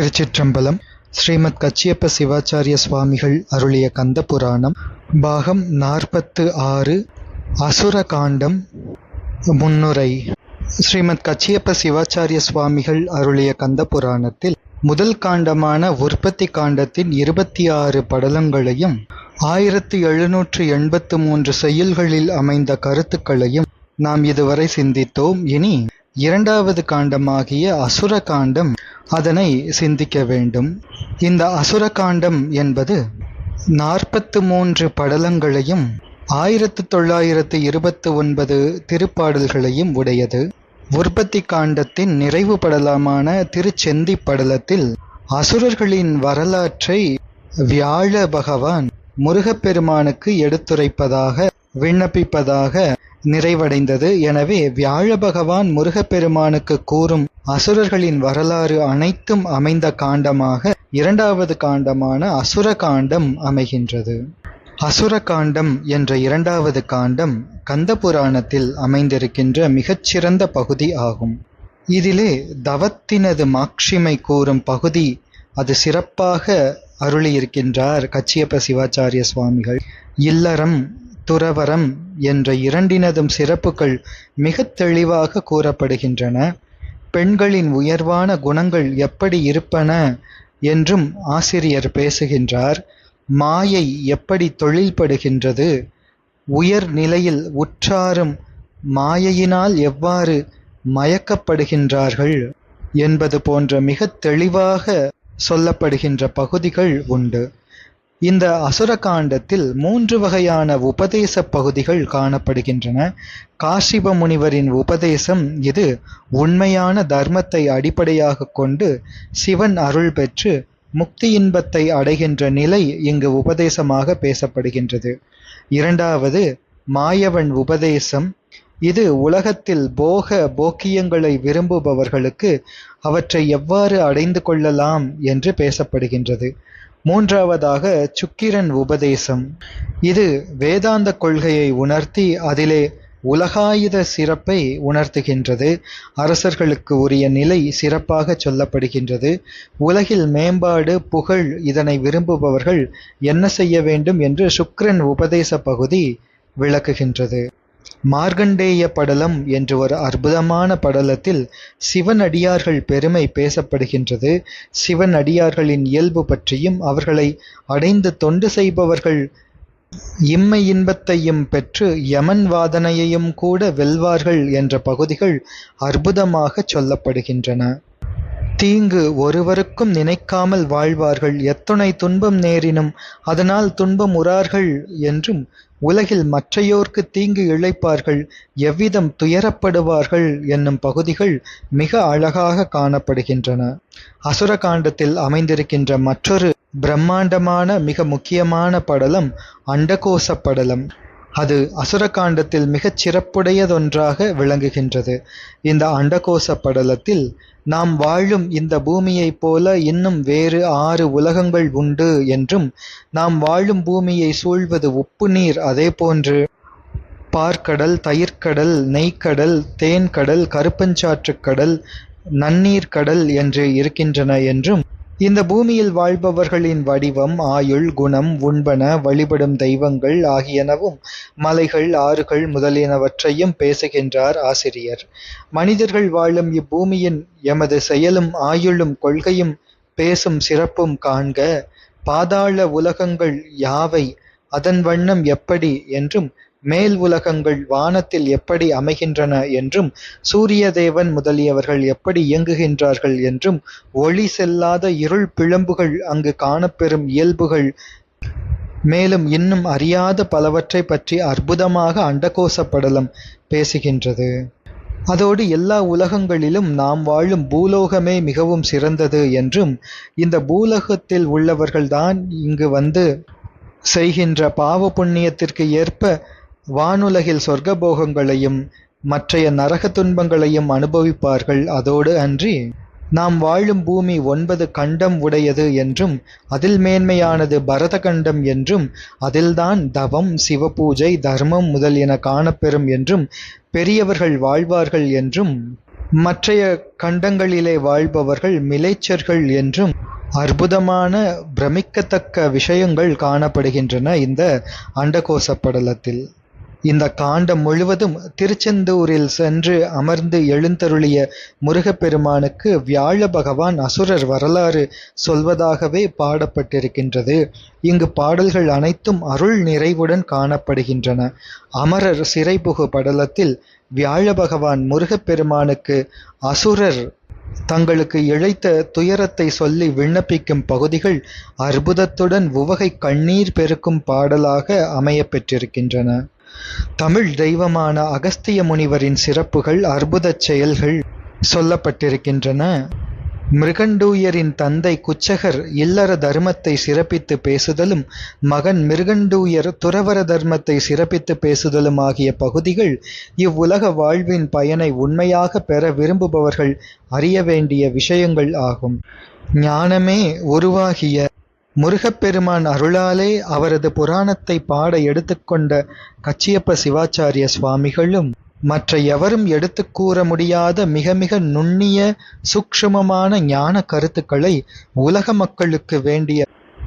திருச்சிற்றம்பலம் ஸ்ரீமத் கச்சியப்ப சிவாச்சாரிய சுவாமிகள் அருளிய கந்த புராணம் பாகம் நாற்பத்து ஆறு அசுர காண்டம் முன்னுரை. ஸ்ரீமத் கச்சியப்ப சிவாச்சாரிய சுவாமிகள் அருளிய கந்த புராணத்தில் முதல் காண்டமான உற்பத்தி காண்டத்தின் இருபத்தி ஆறு படலங்களையும் ஆயிரத்தி எழுநூற்று எண்பத்து மூன்று செய்யுள்களில் அமைந்த கருத்துக்களையும் நாம் இதுவரை சிந்தித்தோம். இனி இரண்டாவது காண்டமாகிய அசுர காண்டம் அதனை சிந்திக்க வேண்டும். இந்த அசுர காண்டம் என்பது நாற்பத்து மூன்று படலங்களையும் ஆயிரத்து தொள்ளாயிரத்து இருபத்து ஒன்பது திருப்பாடல்களையும் உடையது. உற்பத்தி காண்டத்தின் நிறைவு படலமான திருச்செந்தி படலத்தில் அசுரர்களின் வரலாற்றை வியாழ பகவான் முருகப்பெருமானுக்கு எடுத்துரைப்பதாக விண்ணப்பிப்பதாக நிறைவடைந்தது. எனவே வியாழ பகவான் முருகப்பெருமானுக்கு கூறும் அசுரர்களின் வரலாறு அனைத்தும் அமைந்த காண்டமாக இரண்டாவது காண்டமான அசுர காண்டம் அமைகின்றது. அசுர காண்டம் என்ற இரண்டாவது காண்டம் கந்த புராணத்தில் அமைந்திருக்கின்ற மிகச்சிறந்த பகுதி ஆகும். இதிலே தவத்தினது மாட்சிமை கூறும் பகுதி அது சிறப்பாக அருளியிருக்கின்றார் கச்சியப்ப சிவாச்சாரிய சுவாமிகள். இல்லறம் துறவரம் என்ற இரண்டினதும் சிறப்புகள் மிக தெளிவாக கூறப்படுகின்றன. பெண்களின் உயர்வான குணங்கள் எப்படி இருப்பன என்றும் ஆசிரியர் பேசுகின்றார். மாயை எப்படி தொழில்படுகின்றது? உயர் நிலையில் உற்றாரும் மாயையினால் எவ்வாறு மயக்கப்படுகின்றார்கள் என்பது போன்ற மிக தெளிவாக சொல்லப்படுகின்ற பகுதிகள் உண்டு. இந்த அசுர காண்டத்தில் மூன்று வகையான உபதேச பகுதிகள் காணப்படுகின்றன. காஷிப முனிவரின் உபதேசம் இது உண்மையான தர்மத்தை அடிப்படையாக கொண்டு சிவன் அருள் பெற்று முக்தி இன்பத்தை அடைகின்ற நிலை இங்கு உபதேசமாக பேசப்படுகின்றது. இரண்டாவது மாயவன் உபதேசம். இது உலகத்தில் போக போக்கியங்களை விரும்புபவர்களுக்கு அவற்றை எவ்வாறு அடைந்து கொள்ளலாம் என்று பேசப்படுகின்றது. மூன்றாவதாக சுக்கிரன் உபதேசம். இது வேதாந்த கொள்கையை உணர்த்தி அதிலே உலகாயுத சிறப்பை உணர்த்துகின்றது. அரசர்களுக்கு உரிய நிலை சிறப்பாக சொல்லப்படுகின்றது. உலகில் மேம்பாடு புகழ் இதனை விரும்புபவர்கள் என்ன செய்ய வேண்டும் என்று சுக்கிரன் உபதேச பகுதி விளக்குகின்றது. மார்கண்டேய படலம் என்று ஒரு அற்புதமான படலத்தில் சிவனடியார்கள் பெருமை பேசப்படுகின்றது. சிவனடியார்களின் இயல்பு பற்றியும் அவர்களை அடைந்து தொண்டு செய்பவர்கள் இம்மை இன்பத்தையும் பெற்று யமன் வாதனையையும் கூட வெல்வார்கள் என்ற பகுதிகள் அற்புதமாக சொல்லப்படுகின்றன. தீங்கு ஒருவருக்கும் நினைக்காமல் வாழ்வார்கள். எத்துணை துன்பம் நேரினும் அதனால் துன்பம் உறார்கள் என்றும் உலகில் மற்றையோர்க்கு தீங்கு இழைப்பார்கள் எவ்விதம் துயரப்படுவார்கள் என்னும் பகுதிகள் மிக அழகாக காணப்படுகின்றன. அசுர காண்டத்தில் அமைந்திருக்கின்ற மற்றொரு பிரம்மாண்டமான மிக முக்கியமான படலம் அண்டகோச படலம். அது அசுர காண்டத்தில் மிகச் சிறப்புடையதொன்றாக விளங்குகின்றது. இந்த அண்டகோச படலத்தில் நாம் வாழும் இந்த பூமியைப் போல இன்னும் வேறு ஆறு உலகங்கள் உண்டு என்றும் நாம் வாழும் பூமியை சூழ்வது உப்பு நீர் அதே போன்று. பார்க்கடல் தயிர்க்கடல் நெய்க்கடல் தேன்கடல் கருப்பஞ்சாற்றுக் கடல் நன்னீர் கடல் என்று இருக்கின்றன என்றும் இந்த பூமியில் வாழ்பவர்களின் வடிவம் ஆயுள் குணம் உண்பன வழிபடும் தெய்வங்கள் ஆகியனவும் மலைகள் ஆறுகள் முதலியனவற்றையும் பேசுகின்றார் ஆசிரியர். மனிதர்கள் வாழும் இப்பூமியின் எமது செயலும் ஆயுளும் கொள்கையும் பேசும் சிறப்பும் காண்க பாதாள உலகங்கள் யாவை அதன் வண்ணம் எப்படி என்றும் மேல் உலகங்கள் வானத்தில் எப்படி அமைகின்றன என்றும் சூரிய தேவன் முதலியவர்கள் எப்படி இயங்குகின்றார்கள் என்றும் ஒளி செல்லாத இருள் பிழம்புகள் அங்கு காணப்பெறும் இயல்புகள். மேலும் இன்னும் அறியாத பலவற்றை பற்றி அற்புதமாக அண்டகோச படலம் பேசுகின்றது. அதோடு எல்லா உலகங்களிலும் நாம் வாழும் பூலோகமே மிகவும் சிறந்தது என்றும் இந்த பூலோகத்தில் உள்ளவர்கள்தான் இங்கு வந்து செய்கின்ற பாவ புண்ணியத்திற்கு ஏற்ப வானுலகில் சொர்க்கபோகங்களையும் மற்றைய நரக துன்பங்களையும் அனுபவிப்பார்கள் அதோடு அன்றி நாம் வாழும் பூமி ஒன்பது கண்டம் உடையது என்றும் அதில் மேன்மையானது பரத கண்டம் என்றும் அதில்தான் தவம் சிவபூஜை தர்மம் முதலியன காணப்பெறும் என்றும் பெரியவர்கள் வாழ்வார்கள் என்றும் மற்றைய கண்டங்களிலே வாழ்பவர்கள் மிலேச்சர்கள் என்றும் அற்புதமான பிரமிக்கத்தக்க விஷயங்கள் காணப்படுகின்றன இந்த அண்டகோச படலத்தில் இந்த காண்டம் முழுவதும் திருச்செந்தூரில் சென்று அமர்ந்து எழுந்தருளிய முருகப்பெருமானுக்கு வியாழ பகவான் அசுரர் வரலாறு சொல்வதாகவே பாடப்பட்டிருக்கின்றது. இங்கு பாடல்கள் அனைத்தும் அருள் நிறைவுடன் காணப்படுகின்றன. அமரர் சிறைபுகு படலத்தில் வியாழ பகவான் முருகப்பெருமானுக்கு அசுரர் தங்களுக்கு இழைத்த துயரத்தை சொல்லி விண்ணப்பிக்கும் பகுதிகள் அற்புதத்துடன் உவகை கண்ணீர் பெருக்கும் பாடலாக அமைய பெற்றிருக்கின்றன. தமிழ் தெய்வமான அகஸ்திய முனிவரின் சிறப்புகள் அற்புதச் செயல்கள் சொல்லப்பட்டிருக்கின்றன. மிருகண்டூயரின் தந்தை குச்சகர் இல்லற தர்மத்தை சிறப்பித்து பேசுதலும் மகன் மிருகண்டூயர் துறவர தர்மத்தை சிறப்பித்து பேசுதலும் ஆகிய பகுதிகள் இவ்வுலக வாழ்வின் பயனை உண்மையாக பெற விரும்புபவர்கள் அறிய வேண்டிய விஷயங்கள் ஆகும். ஞானமே உருவாகிய முருகப்பெருமான் அருளாலே அவரது புராணத்தை பாட எடுத்துக்கொண்ட கச்சியப்ப சிவாச்சாரிய சுவாமிகளும் மற்ற எவரும் எடுத்து கூற முடியாத மிக மிக நுண்ணிய சூக்ஷ்மமான ஞான கருத்துக்களை உலக மக்களுக்கு வேண்டிய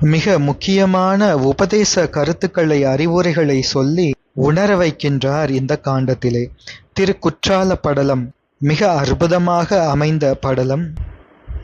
மிக முக்கியமான உபதேச கருத்துக்களை அறிவுரைகளை சொல்லி உணர வைக்கின்றார் இந்த காண்டத்திலே. திருக்குற்றால படலம் மிக அற்புதமாக அமைந்த படலம்.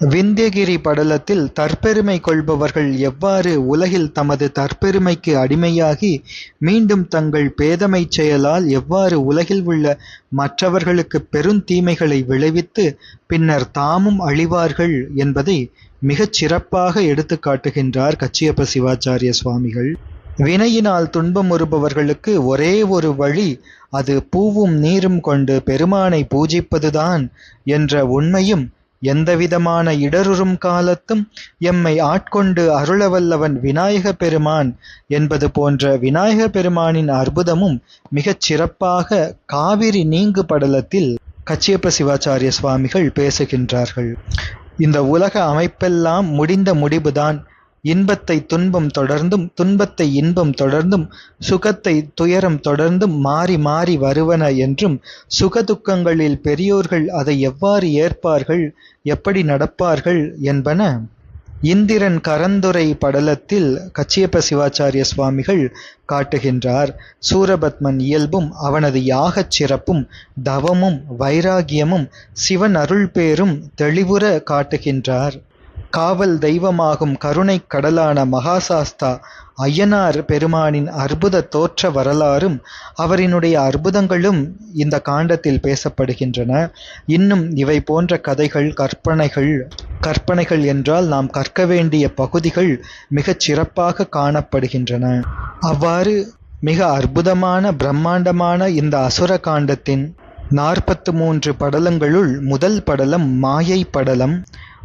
விந்தியகிரி படலத்தில் தற்பெருமை கொள்பவர்கள் எவ்வாறு உலகில் தமது தற்பெருமைக்கு அடிமையாகி மீண்டும் தங்கள் பேதமைச் செயலால் எவ்வாறு உலகில் உள்ள மற்றவர்களுக்கு பெருந்தீமைகளை விளைவித்து பின்னர் தாமும் அழிவார்கள் என்பதை மிகச் சிறப்பாக எடுத்து காட்டுகின்றார் கச்சியப்ப சிவாச்சாரிய சுவாமிகள். வினையினால் துன்பமுறுபவர்களுக்கு ஒரே ஒரு வழி அது பூவும் நீரும் கொண்டு பெருமானை பூஜிப்பதுதான் என்ற உண்மையும் எந்தவிதமான இடருறும் காலத்தும் எம்மை ஆட்கொண்டு அருளவல்லவன் விநாயக பெருமான் என்பது போன்ற விநாயக பெருமானின் அற்புதமும் மிகச் சிறப்பாக காவிரி நீங்கு படலத்தில் கச்சியப்ப சிவாச்சாரிய சுவாமிகள் பேசுகின்றார்கள். இந்த உலக அமைப்பெல்லாம் முடிந்த முடிவுதான். இன்பத்தை துன்பம் தொடர்ந்தும் துன்பத்தை இன்பம் தொடர்ந்தும் சுகத்தை துயரம் தொடர்ந்தும் மாறி மாறி வருவன என்றும் சுகதுக்கங்களில் பெரியோர்கள் அதை எவ்வாறு ஏற்பார்கள் எப்படி நடப்பார்கள் என்பன இந்திரன் கரந்துரை படலத்தில் கச்சியப்ப சிவாச்சாரிய சுவாமிகள் காட்டுகின்றார். சூரபத்மன் இயல்பும் அவனது யாகச் சிறப்பும் தவமும் வைராகியமும் சிவன் அருள் பேரும் தெளிவுற காட்டுகின்றார். காவல் தெய்வமாகும் கருணைக் கடலான மகாசாஸ்தா ஐயனார் பெருமானின் அற்புத தோற்ற வரலாறும் அவரினுடைய அற்புதங்களும் இந்த காண்டத்தில் பேசப்படுகின்றன. இன்னும் இவை போன்ற கதைகள் கற்பனைகள் கற்பனைகள் என்றால் நாம் கற்க வேண்டிய பகுதிகள் மிகச் சிறப்பாக காணப்படுகின்றன. அவ்வாறு மிக அற்புதமான பிரம்மாண்டமான இந்த அசுர காண்டத்தின் நாற்பத்து மூன்று படலங்களுள் முதல் படலம் மாயை படலம்